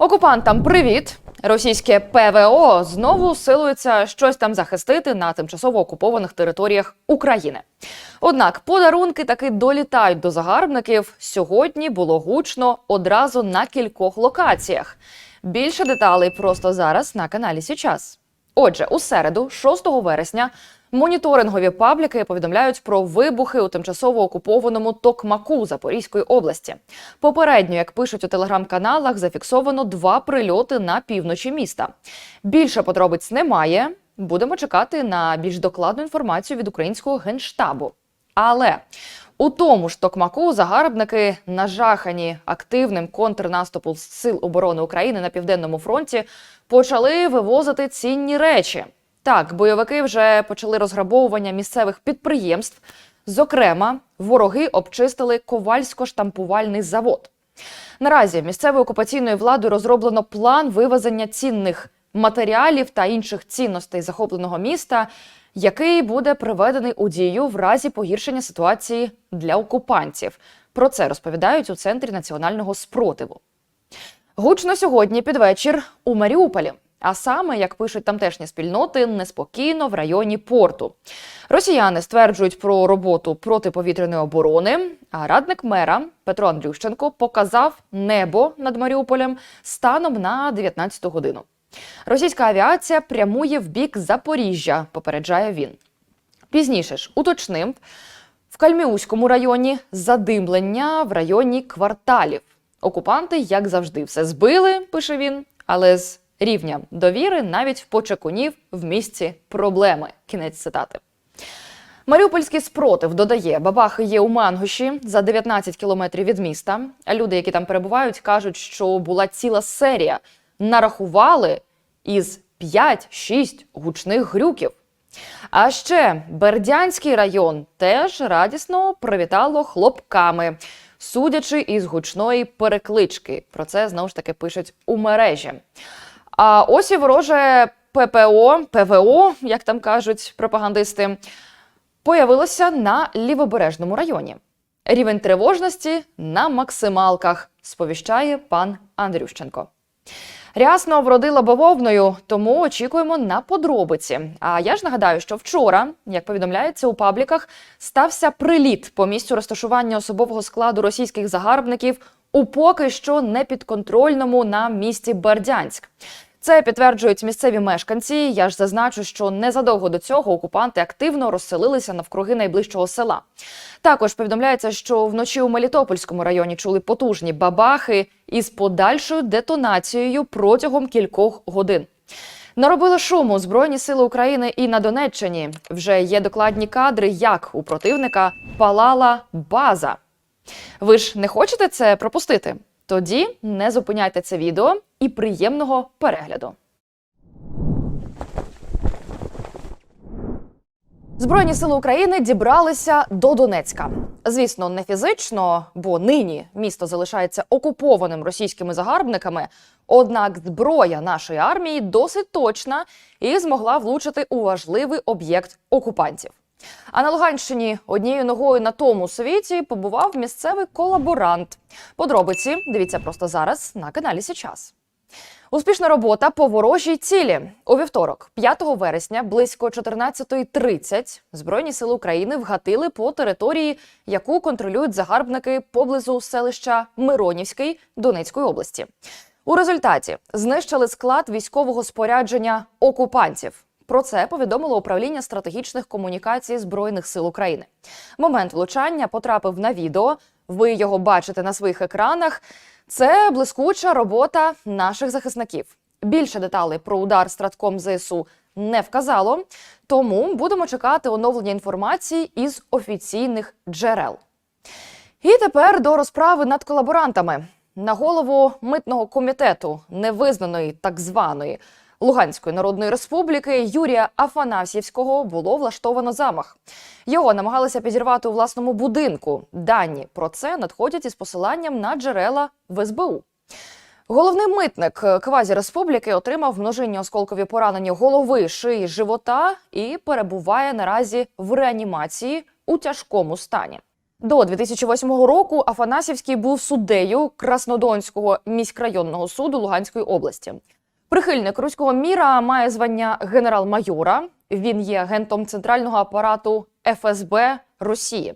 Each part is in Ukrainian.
Окупантам привіт! Російське ПВО знову силується щось там захистити на тимчасово окупованих територіях України. Однак подарунки таки долітають до загарбників. Сьогодні було гучно одразу на кількох локаціях. Більше деталей просто зараз на каналі Січас. Отже, у середу, 6 вересня, моніторингові пабліки повідомляють про вибухи у тимчасово окупованому Токмаку Запорізької області. Попередньо, як пишуть у телеграм-каналах, зафіксовано два прильоти на півночі міста. Більше подробиць немає. Будемо чекати на більш докладну інформацію від українського генштабу. Але у тому ж Токмаку загарбники, нажахані активним контрнаступом Сил оборони України на південному фронті, почали вивозити цінні речі. Так, бойовики вже почали розграбовування місцевих підприємств. Зокрема, вороги обчистили ковальсько-штампувальний завод. Наразі місцевою окупаційною владою розроблено план вивезення цінних матеріалів та інших цінностей захопленого міста, який буде приведений у дію в разі погіршення ситуації для окупантів. Про це розповідають у центрі національного спротиву. Гучно сьогодні під вечір у Маріуполі. А саме, як пишуть тамтешні спільноти, неспокійно в районі порту. Росіяни стверджують про роботу протиповітряної оборони. А радник мера Петро Андрющенко показав небо над Маріуполем станом на 19 годину. Російська авіація прямує в бік Запоріжжя, попереджає він. Пізніше ж уточнив, в Кальміуському районі задимлення в районі кварталів. Окупанти, як завжди, все збили, пише він, але з рівня довіри навіть в почекунів в місці проблеми. Кінець цитати. Маріупольський спротив додає, бабахи є у Мангуші за 19 кілометрів від міста. А люди, які там перебувають, кажуть, що була ціла серія. Нарахували із 5-6 гучних грюків. А ще Бердянський район теж радісно привітало хлопками, судячи із гучної переклички. Про це знову ж таки пишуть у мережі. А ось і вороже ППО, ПВО, як там кажуть пропагандисти, появилося на лівобережному районі. Рівень тривожності на максималках, сповіщає пан Андрющенко. Рясно вродила бавовною, тому очікуємо на подробиці. А я ж нагадаю, що вчора, як повідомляється у пабліках, стався приліт по місцю розташування особового складу російських загарбників у поки що непідконтрольному нам місті Бердянськ. Це підтверджують місцеві мешканці. Я ж зазначу, що незадовго до цього окупанти активно розселилися навкруги найближчого села. Також повідомляється, що вночі у Мелітопольському районі чули потужні бабахи із подальшою детонацією протягом кількох годин. Наробили шуму Збройні сили України і на Донеччині. Вже є докладні кадри, як у противника палала база. Ви ж не хочете це пропустити? Тоді не зупиняйте це відео і приємного перегляду. Збройні сили України дібралися до Донецька. Звісно, не фізично, бо нині місто залишається окупованим російськими загарбниками. Однак зброя нашої армії досить точна і змогла влучити у важливий об'єкт окупантів. А на Луганщині однією ногою на тому світі побував місцевий колаборант. Подробиці дивіться просто зараз на каналі Січас. Успішна робота по ворожій цілі у вівторок, 5 вересня, близько 14.30 Збройні сили України вгатили по території, яку контролюють загарбники поблизу селища Миронівський Донецької області. У результаті знищили склад військового спорядження окупантів. Про це повідомило управління стратегічних комунікацій Збройних сил України. Момент влучання потрапив на відео. Ви його бачите на своїх екранах. Це блискуча робота наших захисників. Більше деталей про удар стратком ЗСУ не вказало, тому будемо чекати оновлення інформації із офіційних джерел. І тепер до розправи над колаборантами. На голову митного комітету невизнаної так званої Луганської Народної Республіки Юрія Афанасьєвського було влаштовано замах. Його намагалися підірвати у власному будинку. Дані про це надходять із посиланням на джерела в СБУ. Головний митник квазі-республіки отримав множинні осколкові поранення голови, шиї, живота і перебуває наразі в реанімації у тяжкому стані. До 2008 року Афанасівський був суддею Краснодонського міськрайонного суду Луганської області. Прихильник руського міра має звання генерал-майора. Він є агентом центрального апарату ФСБ Росії.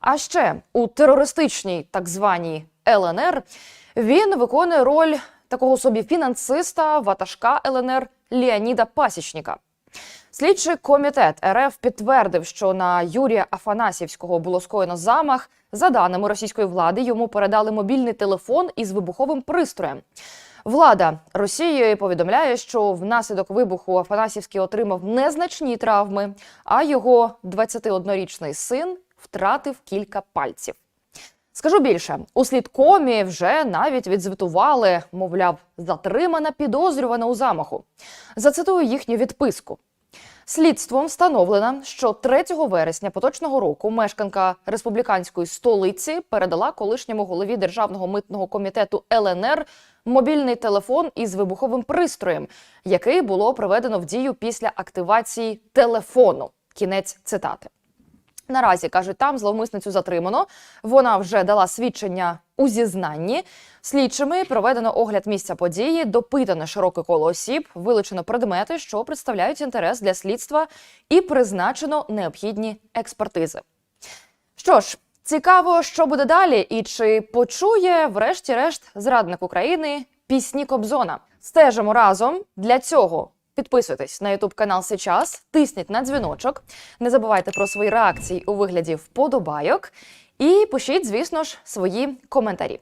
А ще у терористичній так званій ЛНР він виконує роль такого собі фінансиста ватажка ЛНР Леоніда Пасічника. Слідчий комітет РФ підтвердив, що на Юрія Афанасівського було скоєно замах. За даними російської влади, йому передали мобільний телефон із вибуховим пристроєм. Влада Росії повідомляє, що внаслідок вибуху Афанасівський отримав незначні травми, а його 21-річний син втратив кілька пальців. Скажу більше, у слідкомі вже навіть відзвітували, мовляв, затримана підозрювана у замаху. Зацитую їхню відписку. Слідством встановлено, що 3 вересня поточного року мешканка республіканської столиці передала колишньому голові державного митного комітету ЛНР мобільний телефон із вибуховим пристроєм, який було проведено в дію після активації телефону. Кінець цитати. Наразі кажуть, там зловмисницю затримано. Вона вже дала свідчення у зізнанні. Слідчими проведено огляд місця події, допитане широке коло осіб, вилучено предмети, що представляють інтерес для слідства, і призначено необхідні експертизи. Що ж, цікаво, що буде далі, і чи почує, врешті-решт, зрадник України пісні Кобзона. Стежимо разом для цього. Підписуйтесь на YouTube канал Сейчас, тисніть на дзвіночок. Не забувайте про свої реакції у вигляді вподобайок. І пишіть, звісно ж, свої коментарі.